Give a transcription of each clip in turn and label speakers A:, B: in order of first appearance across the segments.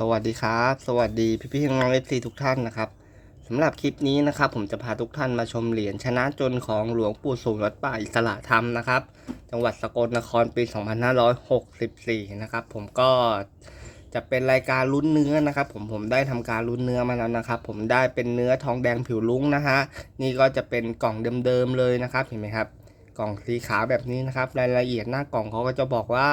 A: สวัสดีครับ สวัสดีพี่พี่น้องเอฟซีทุกท่านนะครับสำหรับคลิปนี้นะครับ ผมจะพาทุกท่านมาชมเหรียญชนะจนของหลวงปู่สูงวัดป่าอิสระธรรมนะครับ จังหวัดสกลนครปี 2564 นะครับผมก็จะเป็นรายการลุ้นเนื้อนะครับ ผมผมได้ทำการลุ้นเนื้อมาแล้วนะครับ ผมได้เป็นเนื้อทองแดงผิวลุ้งนะฮะนี่ก็จะเป็นกล่องเดิมๆเลยนะครับเห็นไหมครับ กล่องสีขาวแบบนี้นะครับ รายละเอียดหน้ากล่องเขาก็จะบอกว่า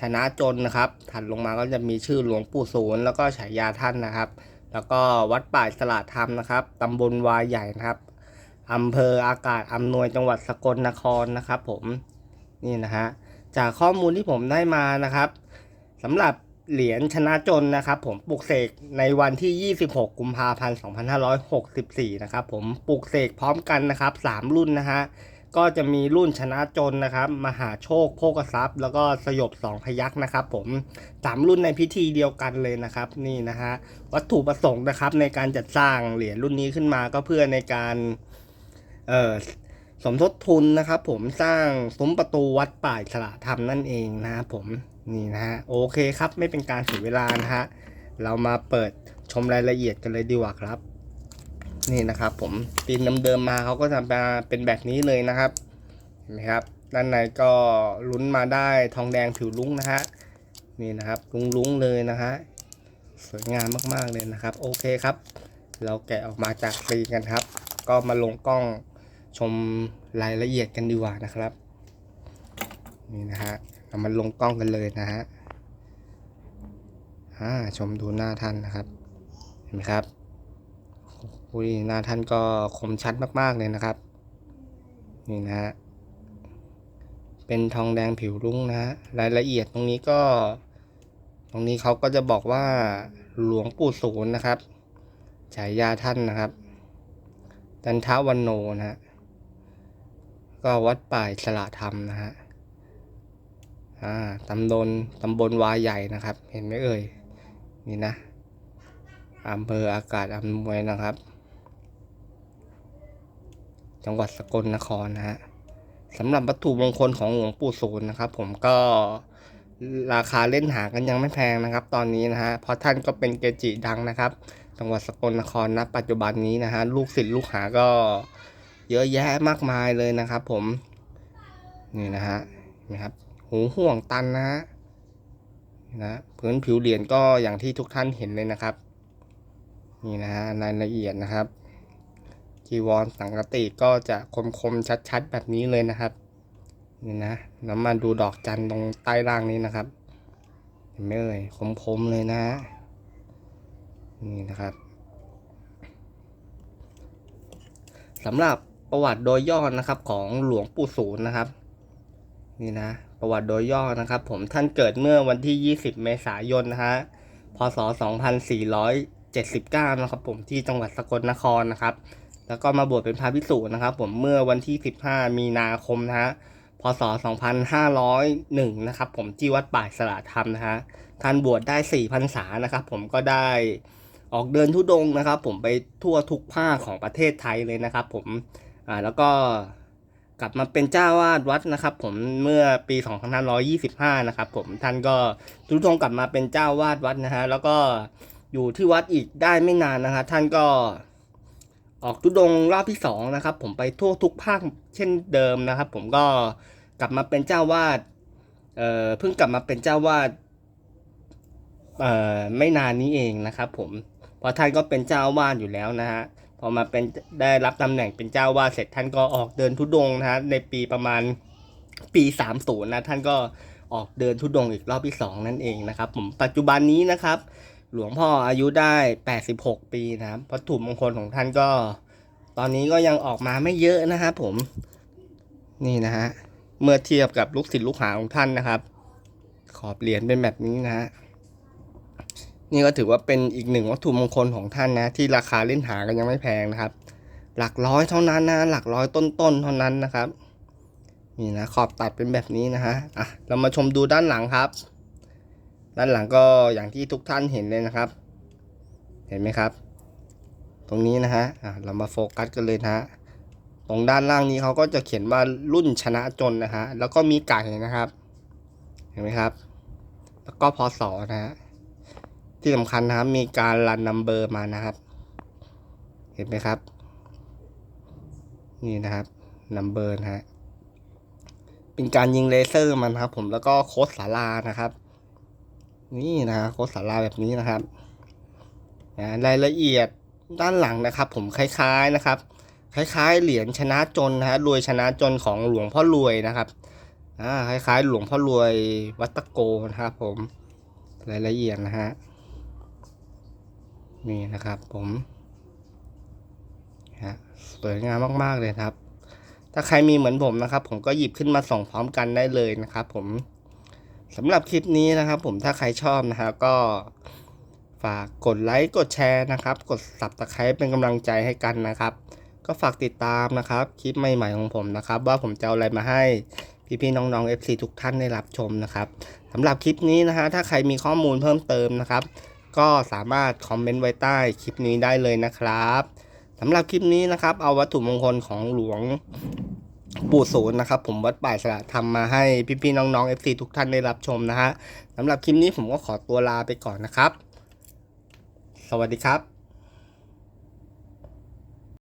A: ชนะจนนะครับ ถัดลงมาก็จะมีชื่อหลวงปู่ศูนย์แล้วก็ฉายาท่านนะครับ แล้วก็วัดป่าสลาธรรมนะครับตำบลวายใหญ่นะครับอำเภออากาศอำนวยจังหวัดสกลนครนะครับ ผมนี่นะฮะจากข้อมูลที่ผมได้มานะครับสำหรับเหรียญชนะจนนะครับ ผมปลุกเสกในวันที่ 26 กุมภาพันธ์ 2564 นะครับ ผมปลุกเสกพร้อมกันนะครับ 3 รุ่นนะฮะ ก็จะมีรุ่นชนะจนนะครับ มหาโชคโภกทรัพย์ แล้วก็สยบสองพยักษ์นะครับผมสามรุ่นในพิธีเดียวกันเลยนะครับ นี่นะฮะวัตถุประสงค์นะครับ ในการจัดสร้างเหรียญรุ่นนี้ขึ้นมาก็เพื่อในการเอ่อสมทบทุนนะครับ ผมสร้างซุ้มประตูวัดป่ายสละธรรมนั่นเองนะครับผมนี่นะฮะโอเคครับ ไม่เป็นการเสียเวลานะฮะเรามาเปิดชมรายละเอียดกันเลยดีกว่าครับ นี่นะครับ ผมปีนเดิมๆมาเขาก็จะมาเป็นแบบนี้เลยนะครับเห็นไหมครับ ด้านในก็ลุ้นมาได้ทองแดงผิวลุ้งนะฮะนี่นะครับลุ้งๆเลยนะฮะสวยงามมากๆเลยนะครับ โอเคครับ เราแกะออกมาจากซีกันครับ ก็มาลงกล้องชมรายละเอียดกันดีกว่านะครับ นี่นะฮะเรามาลงกล้องกันเลยนะฮะอ่าชมดูหน้าท่านนะครับ เห็นไหมครับ อุ้ยหน้าท่านก็คมชัดมาก ๆ เลยนะครับ นี่นะฮะ เป็นทองแดงผิวรุ้งนะฮะ รายละเอียดตรงนี้ก็ ตรงนี้เขาก็จะบอกว่าหลวงปู่ศูนย์นะครับ ฉายาท่านนะครับ จันทวันโนนะฮะ ก็วัดป่ายสละธรรมนะฮะอ่าตำบลตำบลวาใหญ่นะครับ เห็นไหมเอ่ย นี่นะ อำเภออากาศอำนวยนะครับ จังหวัดสกลนครนะฮะสำหรับวัตถุมงคลของหลวงปู่ศูนย์นะครับ ผมก็ราคาเล่นหากันยังไม่แพงนะครับ ตอนนี้นะฮะเพราะท่านก็เป็นเกจิดังนะครับ จังหวัดสกลนครณปัจจุบันนี้นะฮะลูกศิษย์ลูกหาก็เยอะแยะมากมายเลยนะครับ ผมนี่นะฮะนะครับ หูห่วงตันนะฮะนะพื้นผิวเหรียญก็อย่างที่ทุกท่านเห็นเลยนะครับ นี่นะฮะรายละเอียดนะครับจีวรสังกติก็จะคมๆชัดๆ แบบนี้เลยนะครับนี่นะแล้วมาดูดอกจันทร์ตรงใต้ล่างนี้นะครับเห็นไหมเอ่ยคมๆเลยนะฮะนี่นะครับสำหรับประวัติโดยย่อนะครับของหลวงปู่ศูนย์นะครับ นี่นะ ประวัติโดยย่อนะครับ ผมท่านเกิดเมื่อวันที่ 20 เมษายนนะฮะพศ 79นะครับผมที่จังหวัดสกลนครนะครับ แล้วก็มาบวชเป็นพระภิกษุนะครับ ผมเมื่อวันที่ 15 มีนาคมนะฮะพศ 2501 นะครับ ผมที่วัดป่ายสละธรรมนะฮะท่านบวชได้4พรรษานะครับ ผมก็ได้ออกเดินทุดงนะครับ ผมไปทั่วทุกภาคของประเทศไทยเลยนะครับ ผมอ่าแล้วก็กลับมาเป็นเจ้าวาดวัดนะครับ ผมเมื่อปี2525 นะครับ ผมท่านก็ทุดงกลับมาเป็นเจ้าวาดวัดนะฮะแล้วก็ อยู่ที่วัดอีกได้ไม่นานนะฮะท่านก็ออกทุดงรอบที่สองนะครับ ผมไปทั่วทุกภาคเช่นเดิมนะครับ ผมก็กลับมาเป็นเจ้าวาดเอ่อเพิ่งกลับมาเป็นเจ้าวาดเอ่อไม่นานนี้เองนะครับ ผมเพราะท่านก็เป็นเจ้าวาดอยู่แล้วนะฮะพอมาเป็นได้รับตำแหน่งเป็นเจ้าวาดเสร็จท่านก็ออกเดินทุดงนะฮะในปีประมาณปี30นะท่านก็ออกเดินทุดงอีกรอบที่สองนั่นเองนะครับ ผมปัจจุบันนี้นะครับ หลวงพ่ออายุได้ 86 ปีนะครับวัตถุมงคลของท่านก็ ตอนนี้ก็ยังออกมาไม่เยอะนะครับผม นี่นะฮะ เมื่อเทียบกับลูกศิษย์ลูกหาของท่านนะครับ ขอบเหรียญเป็นแบบนี้นะฮะ นี่ก็ถือว่าเป็นอีกหนึ่งวัตถุมงคลของท่านนะ ที่ราคาเล่นหากันยังไม่แพงนะครับ หลักร้อยเท่านั้นนะ หลักร้อยต้นๆเท่านั้นนะครับ นี่นะ ขอบตัดเป็นแบบนี้นะฮะ อะ เรามาชมดูด้านหลังครับ ด้านหลังก็อย่างที่ทุกท่านเห็นเลยนะครับ เห็นไหมครับ ตรงนี้นะฮะเรามาโฟกัสกันเลยนะฮะตรงด้านล่างนี้เขาก็จะเขียนว่ารุ่นชนะจนนะฮะแล้วก็มีไก่นะครับ เห็นไหมครับ แล้วก็พศนะฮะที่สำคัญนะครับมีการรันนัมเบอร์มานะครับ เห็นไหมครับ นี่นะครับนัมเบอร์นะฮะเป็นการยิงเลเซอร์มันนะครับ ผมแล้วก็โค้ดสารานะครับ นี่นะฮะโค้ดสาราแบบนี้นะครับนะรายละเอียดด้านหลังนะครับ ผมคล้ายๆนะครับ คล้ายๆ เหรียญชนะจนนะฮะรวยชนะจนของหลวงพ่อรวยนะครับอ่าคล้ายๆ หลวงพ่อรวยวัตะโกนะครับ ผมรายละเอียดนะฮะนี่นะครับ ผมฮะสวยงามมากๆเลยครับ ถ้าใครมีเหมือนผมนะครับ ผมก็หยิบขึ้นมาส่องพร้อมกันได้เลยนะครับ ผม สำหรับคลิปนี้นะครับ ผมถ้าใครชอบนะฮะก็ฝากกดไลค์กดแชร์นะครับ กดสับตะไคร้เป็นกำลังใจให้กันนะครับ ก็ฝากติดตามนะครับ คลิปใหม่ๆของผมนะครับ ว่าผมจะเอาอะไรมาให้พี่ๆน้องๆ FC ทุกท่านได้รับชมนะครับสำหรับคลิปนี้นะฮะถ้าใครมีข้อมูลเพิ่มเติมนะครับ ก็สามารถคอมเมนต์ไว้ใต้คลิปนี้ได้เลยนะครับสำหรับคลิปนี้นะครับ เอาวัตถุมงคลของหลวง ปู่ศูนย์นะครับผมวัดป่าสระทำมาให้พี่ๆน้องๆ FC ทุกท่านได้รับชมนะฮะสำหรับคลิปนี้ผมก็ขอตัวลาไปก่อนนะครับ สวัสดีครับ